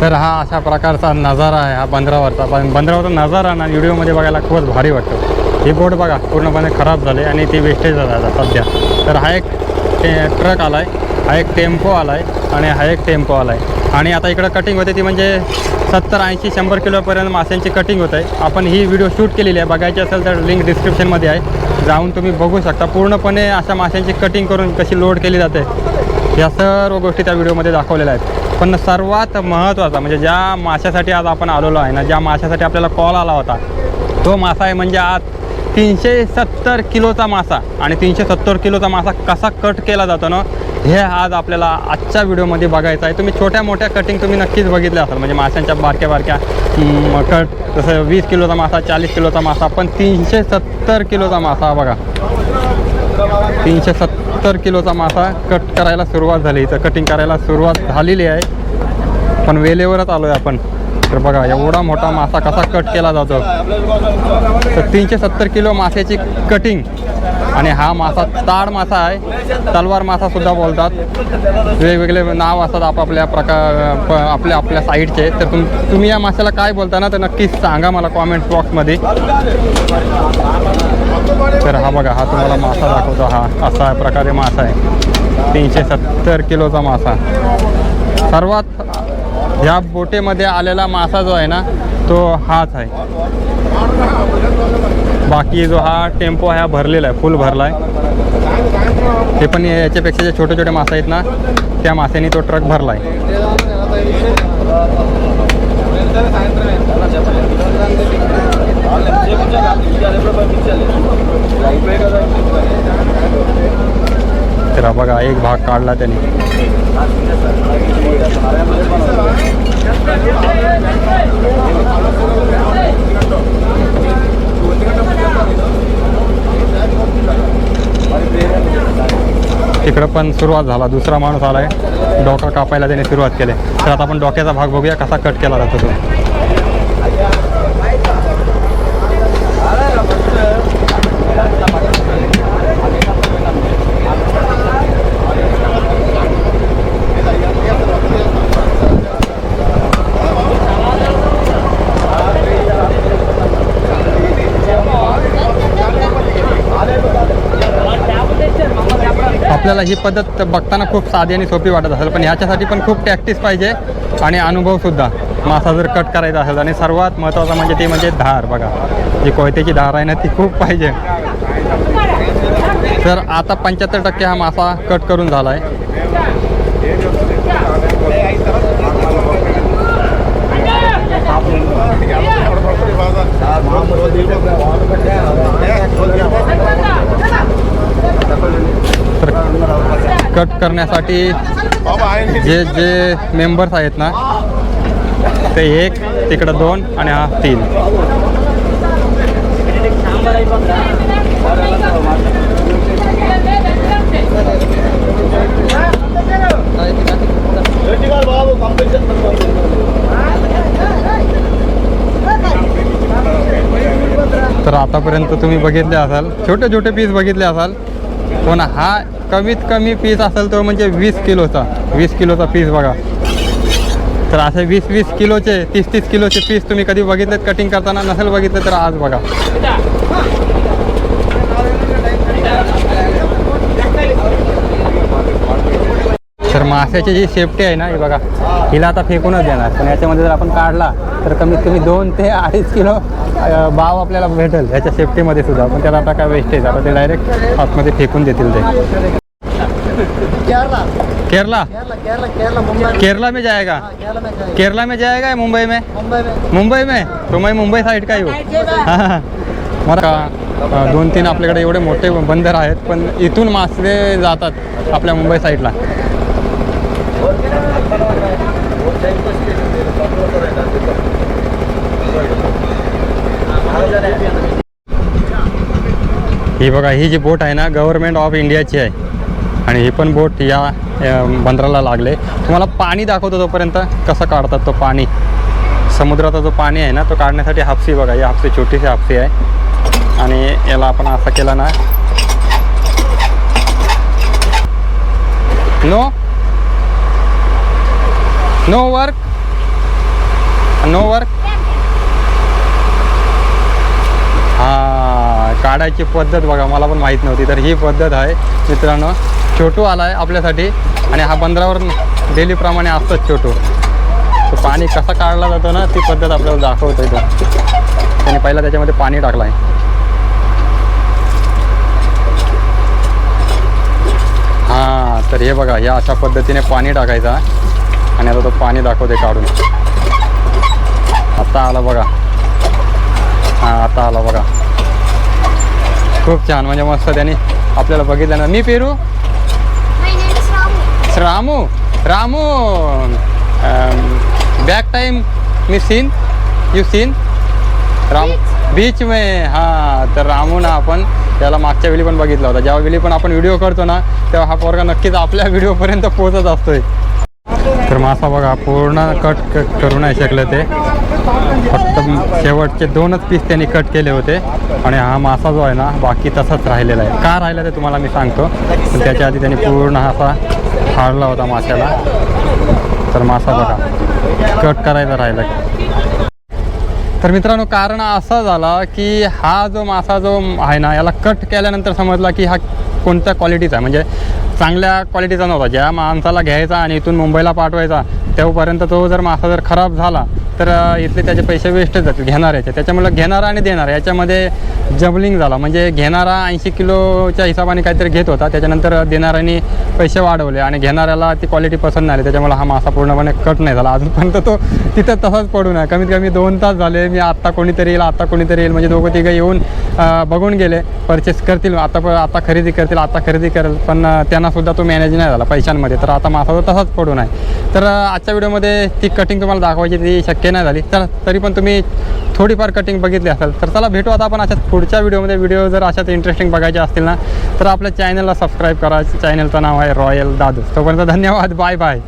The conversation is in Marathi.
तर हा अशा प्रकारचा नजारा आहे हा बंदरावरचा. पण बंदरावरचा नजारा ना व्हिडिओमध्ये बघायला खूपच भारी वाटतो. ही बोट बघा पूर्णपणे खराब झाली आणि ती वेस्टेज झाला आता सध्या. तर हा एक ते ट्रक आला आहे हा एक टेम्पो आला आहे आणि हा एक टेम्पो आला आहे आणि आता इकडं कटिंग होते ती म्हणजे सत्तर ऐंशी शंभर किलोपर्यंत माशांची कटिंग होत आहे आपण ही व्हिडिओ शूट केलेली आहे बघायची असेल तर लिंक डिस्क्रिप्शनमध्ये आहे. जाऊन तुम्ही बघू शकता. पूर्णपणे अशा माशांची कटिंग करून कशी लोड केली जाते या सर्व गोष्टी त्या व्हिडिओमध्ये दाखवलेल्या आहेत. पण सर्वात महत्त्वाचा म्हणजे ज्या माशासाठी आज आपण आलेलो आहे ना ज्या माशासाठी आपल्याला कॉल आला होता तो मासा आहे म्हणजे आज तीनशे सत्तर किलोचा मासा आणि तीनशे सत्तर किलोचा मासा कसा कट केला जातो ना हे आज आपल्याला आजच्या व्हिडिओमध्ये बघायचं आहे. तुम्ही छोट्या मोठ्या कटिंग तुम्ही नक्कीच बघितल्या असाल. म्हणजे माशांच्या बारक्या बारक्या कट जसं वीस किलोचा मासा चाळीस किलोचा मासा पण तीनशे सत्तर किलोचा मासा बघा. तीनशे सत्तर किलोचा मासा कट करायला सुरुवात झाली. इथं कटिंग करायला सुरुवात झालेली आहे. पण वेलेवरच आलो आहे आपण. तर बघा एवढा मोठा मासा कसा कट केला जातो. तर तीनशे सत्तर किलो माशाची कटिंग आणि हा मासा ताड मासा आहे. तलवार मासासुद्धा बोलतात. वेगवेगळे नाव असतात आपापल्या प्रकार प- आपल्या आपल्या साईडचे. तर तुम तुम्ही या माशाला काय बोलता ना तर नक्कीच सांगा मला कॉमेंट बॉक्समध्ये तर हा बघा हा तुम्हाला मासा दाखवतो हा असा प्रकारे मासा आहे. तीनशे सत्तर किलोचा मासा. सर्वात ह्या बोटेमध्ये आलेला मासा जो आहे ना तो हाच आहे. बाकी जो हा टेम्पो आहे हा भरलेला आहे फुल भरला आहे ते पण याच्यापेक्षा जे छोटे छोटे मासे आहेत ना त्या मासेने तो ट्रक भरला आहे तर बघा एक भाग काढला त्याने. तिकडं पण सुरुवात झाला. दुसरा माणूस आलाय. डोका कापायला त्याने सुरुवात केली तर आता आपण डोक्याचा भाग बघूया कसा कट केला जातो तो. la आपल्याला ही पद्धत बघताना खूप साधी आणि सोपी वाटत असेल पण ह्याच्यासाठी पण खूप प्रॅक्टिस पाहिजे आणि अनुभवसुद्धा मासा जर कट करायचा असेल आणि सर्वात महत्त्वाचं म्हणजे ती म्हणजे धार बघा. जी कोयत्याची धार आहे ना ती खूप पाहिजे. तर आता पंच्याहत्तर टक्के हा मासा कट करून झाला आहे तर कट करण्यासाठी जे जे मेंबर्स आहेत ना ते एक तिकडं दोन आणि हा तीन. तर आतापर्यंत तुम्ही बघितले असाल छोटे छोटे पीस बघितले असाल हो पण हा कमीत कमी पीस असेल तो म्हणजे वीस किलोचा वीस किलोचा पीस बघा. तर असे वीस वीस किलोचे तीस तीस किलोचे पीस तुम्ही कधी बघितलेत? कटिंग करताना नसेल बघितले तर आज बघा. तर माशाची जी सेफ्टी आहे ना ही बघा हिला आता फेकूनच देणार. पण याच्यामध्ये जर आपण काढला तर कमीत कमी दोन ते अडीच किलो बाव आपल्याला भेटेल ह्याच्या सेफ्टीमध्ये सुद्धा. पण त्याला आता काय वेस्टेज आता ते डायरेक्ट आतमध्ये फेकून देतील ते. केरला. केरला? केरला केरला केरला मुंबई. केरला में जाएगा? केरला में जाएगा. केरला में जाएगा या मुंबई में? मुंबई में. तो मैं मुंबई साईड का येऊ हां. मला दोन तीन आपल्याकडे एवढे मोठे बंदर आहेत पण इथून मासे जातात आपल्या मुंबई साईडला ही बघा ही जी बोट आहे ना गव्हर्मेंट ऑफ इंडियाची आहे. आणि ही पण बोट या बंदराला लागले. तुम्हाला पाणी दाखवतो तोपर्यंत कसं काढतात तो पाणी. समुद्राचा जो पाणी आहे ना तो काढण्यासाठी हापसी बघा ही हापसी छोटीशी हापसी आहे. आणि याला आपण असं केलं ना. No no work no work हा काढायची पद्धत बघा मला पण माहीत नव्हती. तर ही पद्धत आहे मित्रांनो छोटू आला आहे आपल्यासाठी. आणि हा बंदरावर डेलीप्रमाणे असतोच छोटू. तो पाणी कसा काढला जातो ना ती पद्धत आपल्याला दाखवतो इथं त्याने पहिला त्याच्यामध्ये पाणी टाकलं आहे हां तर हे बघा या अशा पद्धतीने पाणी टाकायचं. आणि आता तो पाणी दाखवते काढून. आता आला बघा. हां आता आला बघा. खूप छान म्हणजे मस्त त्याने आपल्याला बघितलं ना. मी पेरू. रामू. रामू. बॅक टाइम मी सीन यू सीन राम. बीच में. हां तर रामू ना आपण त्याला मागच्या वेळी पण बघितला होता. ज्या वेळी पण आपण व्हिडिओ करतो ना तेव्हा हा पोरगा नक्कीच आपल्या व्हिडिओपर्यंत पोहोचत असतोय. तर मासा बघा पूर्ण कट करू नाही शकले ते. फक्त शेवटचे दोनच पीस त्यांनी कट केले होते. आणि हा मासा जो आहे ना बाकी तसाच राहिलेला आहे. का राहिला ते तुम्हाला मी सांगतो. पण त्याच्या आधी त्यांनी पूर्ण असा फाडला होता माशाला. तर मासा बघा. कट करायचा राहिला. तर मित्रांनो कारण असं झालं की हा जो मासा जो आहे ना याला कट केल्यानंतर समजला की हा कोणत्या क्वालिटीचा आहे. म्हणजे चांगल्या क्वालिटीचा नव्हता. ज्या माणसाला घ्यायचा आणि इथून मुंबईला पाठवायचा तेव्हापर्यंत तो जर मासा जर खराब झाला तर इथले त्याचे पैसे वेस्टच जातील घेणाऱ्याचे त्याच्यामुळे घेणारा आणि देणारा याच्यामध्ये जबलिंग झाला. म्हणजे घेणारा ऐंशी किलोच्या हिशोबाने काहीतरी घेत होता त्याच्यानंतर देणाऱ्याने पैसे वाढवले आणि घेणाऱ्याला ती क्वालिटी पसंत नाही आली. त्याच्यामुळे हा मासा पूर्णपणे कट नाही झाला. अजूनपर्यंत तो तिथं तसाच पडून आहे कमीत कमी दोन तास झाले की आत्ता कोणीतरी येईल आत्ता कोणीतरी येईल. म्हणजे दोघं तिघं येऊन बघून गेले. परचेस करतील. आता प आता खरेदी करतील आता खरेदी करेल. पण त्यांनासुद्धा तो मॅनेज नाही झाला पैशांमध्ये. तर आता मासा तो तसाच पडून आहे. तर आजच्या व्हिडिओमध्ये ती कटिंग तुम्हाला दाखवायची ती शक्य नाही झाली. तर तरी पण तुम्ही थोडीफार कटिंग बघितली असेल तर चला भेटू आता आपण अशाच पुढच्या व्हिडिओमध्ये. व्हिडिओ जर अशाच इंटरेस्टिंग बघायचे असतील ना तर आपल्या चॅनलला सबस्क्राईब करा. चॅनलचं नाव आहे रॉयल दादू तोपर्यंत धन्यवाद. Bye bye